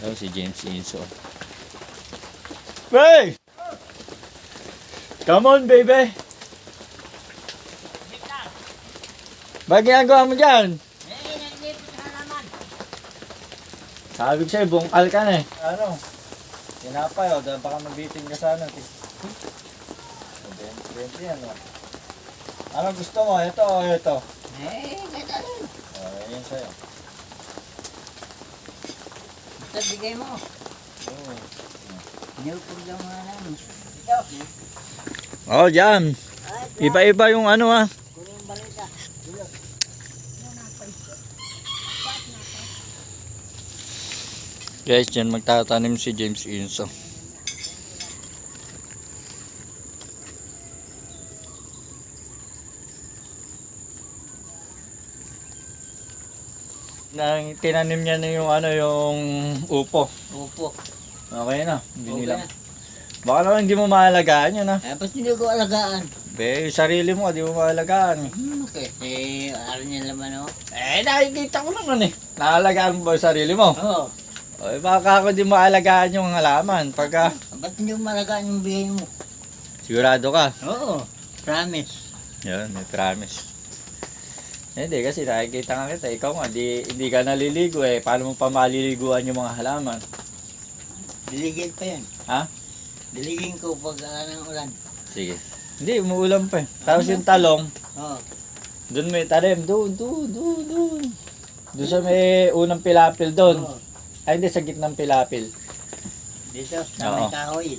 Oh, si James Inso. Hey! Come on, baby! Bakit ginagawa mo dyan? Sabi ko sa'yo, bungkal ka na eh. Ano? Tinapay, o. Dahil baka mabitin ka sana. Bente yan, o. Ano gusto mo? Ito o ito? Eh, ganda rin. O, yan sa'yo. Basta bigay mo. Oo. Nilpog lang nga namin. Oh, dyan. Iba-iba yung ano ah. Kunin yung balita. Guys, dyan magtatanim si James Inso. Nang tinanim niya na yung ano yung upo. Upo. Okay na, hindi Okay lang. Baka naman hindi mo maalagaan yun ha. Eh, ba't hindi ko alagaan? Be, sarili mo, di mo maalagaan. Hmm, kasi, ano niya naman oh. Eh, nakikita ko naman eh. Naalagaan mo ba yung sarili mo? Oo. O, eh, baka ako di maalagaan yung halaman. Pagka Ba't hindi mo malagaan yung bigay mo? sigurado ka. Oo. Promise. Yun, may promise. Eh, Hindi, kasi nakikita nga kita. Ikaw nga, di, hindi ka naliligo eh. Paano mo pa maliliguan yung mga halaman? Diligin pa yan. Ha? Diligin ko pag uh, ng ulan. Sige. Hindi, umuulan pa eh. Tapos yung talong, Oo. doon may talim. Doon, doon, doon, doon. Doon sa may unang pilapil doon. Oo. Ay, hindi, sa gitnang pilapil. Dito, sa Oo. may kahoy.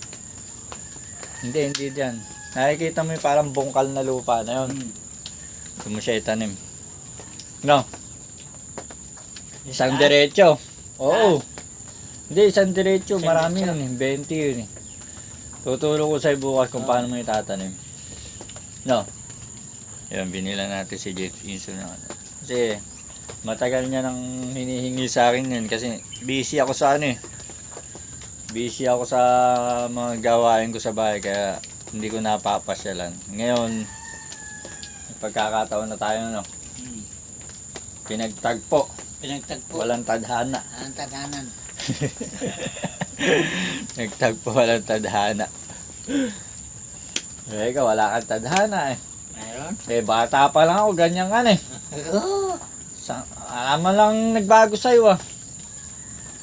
Hindi, hindi dyan. Nakikita mo yung parang bungkal na lupa na yun. Hmm. Doon mo siya itanim. No? Isang diretso. Oo. Hindi, isang diretso. Isang Marami diretso. yun eh. 20 yun eh. Tuturo ko sa'yo bukas kung paano mo itatanim. No? Yan, binila natin si Jeff Inso na ano. Kasi, matagal niya nang hinihingi sa akin yun kasi busy ako sa ano eh. Busy ako sa mga gawain ko sa bahay kaya hindi ko napapasyalan. Ngayon, pagkakataon na tayo no. Pinagtagpo, Pinagtagpo. walang tadhana. Ang tadhanan. Nagtagpo, walang tadhana. Eh, ikaw, wala kang tadhana eh. Meron? Eh, bata pa lang ako, ganyan ka eh. Oo. Sa, alaman lang nagbago sa'yo ah.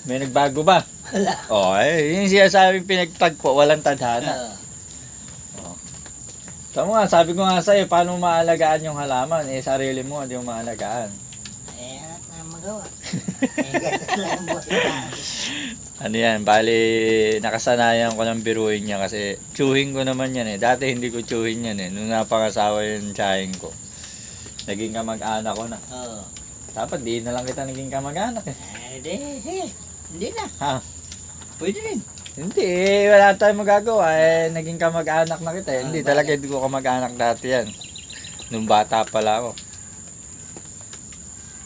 May nagbago ba? Wala. Oh, eh, yung sinasabing pinagtagpo, walang tadhana. Oo. Tama nga, sabi ko nga sa'yo, paano maalagaan yung halaman? Eh, sarili mo, hindi mo maalagaan. Eh, anak na magawa. eh, ganito lang ang buhay. Ano yan, bali, nakasanayan ko ng biruin niya kasi chewing ko naman yan eh. Dati hindi ko chewing yan eh. Nung napangasawa yung tsahin ko. Naging kamag-anak ko na. Oo. Dapat di na lang kita naging kamag-anak eh. Eh, di, sige. Hindi na. Ha? Pwede rin. Hindi eh, wala tayong magagawa eh. Naging kamag-anak na kita eh. Ah, Hindi bagay. talaga hindi ko kamag-anak dati yan. Nung bata pala ako.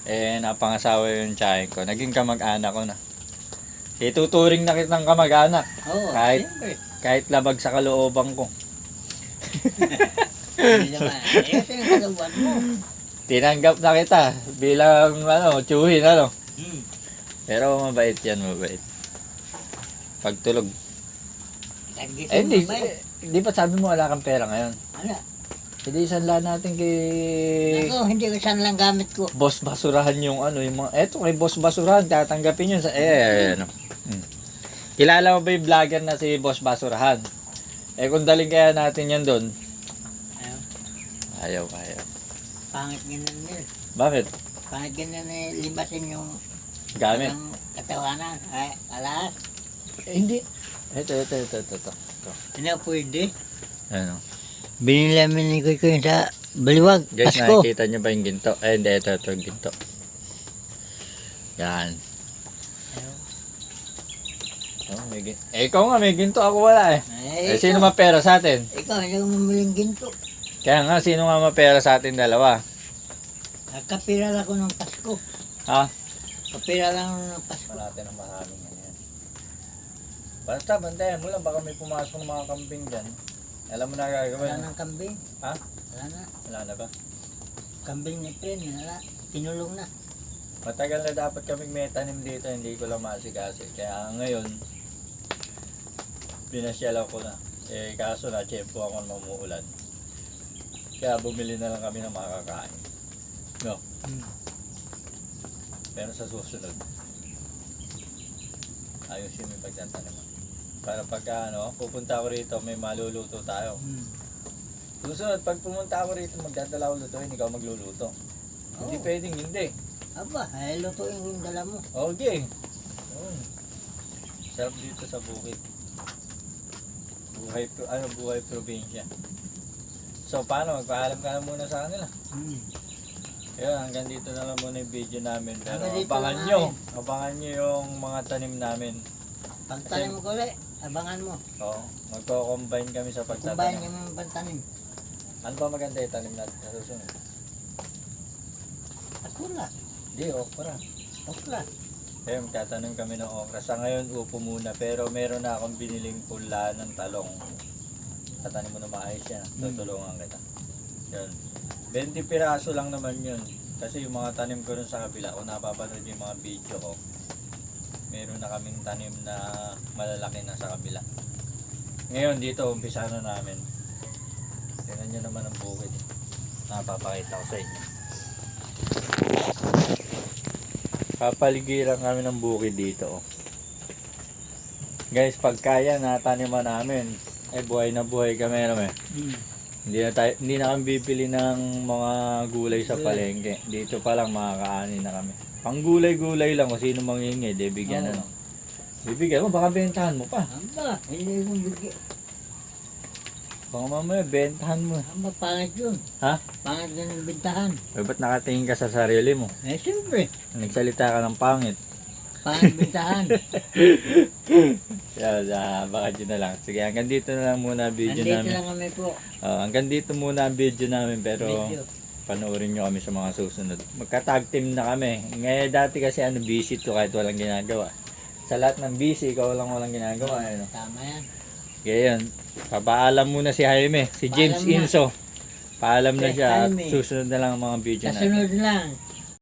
Eh, napangasawa yung tsahin ko. Naging kamag-anak ko na. Ituturing na kitang kamag-anak. Oo, Kahit- siyempre. Kahit labag sa kalooban ko. Hindi naman. Eh, kasi yung kaluban mo. Tinanggap na kita bilang ano, tsuhin ano. Hmm. Pero mabait yan, mabait. Pagtulog. Eh, hindi, ba? eh, ba sabi mo wala kang pera ngayon? Ano? Hindi sanla natin kay Ako, hindi ko saan lang gamit ko. Boss Basurahan yung ano, yung mga, eto kay Boss Basurahan, tatanggapin yun sa, eh, eh, ano. Hmm. Kilala mo ba yung vlogger na si Boss Basurahan? Eh, kung daling kaya natin yan doon, Ayaw. ayaw, ayaw. Pangit ganyan nila. Bakit? Pangit ganyan na libasin yung Gamit? katawanan. Ay, alas. Eh, hindi. Ito, ito, ito, ito, ito. Hindi na pwede. Ano? Binili namin ni Kuy Kuy sa Baliwag. Guys, Pasko. nakikita nyo ba yung ginto? Eh, hindi, ito, ito, yung ginto. Yan. Oh, may eh, ikaw nga, may ginto. Ako wala eh. Eh, Eh, sino ikaw, mapera sa atin? ikaw, hindi ko mamiling ginto. Kaya nga, sino nga mapera sa atin dalawa? Nagkapira lang ako ng Pasko. Ha? Kapira lang ako ng Pasko. natin ang maraming yan yan. Basta, bantayan mo lang. Baka may pumasok ng mga kambing dyan. Alam mo na Wala gagawin. nang kambing. Ha? Wala na. Wala na ba? Kambing ni Pren, wala. Tinulong na. Matagal na dapat kaming may tanim dito, hindi ko lang masigasi. Kaya ngayon, pinasyalan ko na. Eh, kaso na, tiyempo ako na umuulan. Kaya bumili na lang kami ng makakain. No? Hmm. Pero sa susunod, ayusin mo yung pagtatanim. Para pagka ano, pupunta ako rito, may maluluto tayo. Hmm. Susunod, pag pumunta ako rito, magdadala ako lutuin, ikaw magluluto. Hindi Oo. pwedeng hindi. Aba, ay lutuin yung dala mo. Okay. Oh. Sarap dito sa bukid. Buhay, ano, buhay probinsya. So, paano? Magpaalam ka na muna sa kanila. Hmm. Ayun, hanggang dito na lang muna yung video namin. Pero abangan nyo. Abangan nyo yung mga tanim namin. Pagtanim ko ulit, abangan mo. Oo. Magko-combine kami sa pagtatanim. niyo yung pagtanim. Ano ba maganda yung tanim natin sa susunod? Akula, Di, okra. okra. Ayun, magtatanim kami ng okra. Sa ngayon, upo muna. Pero meron na akong biniling pula ng talong. Tatanim mo na maayos yan. Tutulungan kita. Yun. 20 piraso lang naman yun. Kasi yung mga tanim ko rin sa kabila, kung napapanood yung mga video ko, meron na kaming tanim na malalaki na sa kabila. Ngayon, dito, umpisa na namin. Tingnan nyo naman ang bukid. Napapakita ko sa inyo. Papaligiran kami ng bukid dito. oh. Guys, pag kaya na taniman namin, eh buhay na buhay kami naman. Hmm. Hindi na tayo, hindi na kami bibili ng mga gulay sa palengke. Dito pa lang makakaani na kami. Pang gulay-gulay lang kung sino manghingi, di bigyan na lang. Bibigyan mo, baka bentahan mo pa. Aba, hindi kong bigyan. Baka mamaya, bentahan mo. Aba, pangit yun. Ha? Pangit na ng bintahan. Eh, ba't nakatingin ka sa sarili mo? Eh, siyempre. Nagsalita ka ng pangit. Pangit bintahan. Yeah, yeah, baka dyan na lang. Sige, hanggang dito na lang muna ang video Nandito namin. lang kami po. Ah, hanggang dito muna ang video namin pero Video. Panoorin nyo kami sa mga susunod. Magka-tag team na kami. Ngayon dati kasi ano busy to kahit walang ginagawa. Sa lahat ng busy, ikaw lang walang ginagawa. Ano? Tama yan. Yun, papaalam muna si Jaime, si James Paalam na. Inso. Paalam na siya at Jaime. susunod na lang ang mga video natin. sunod lang.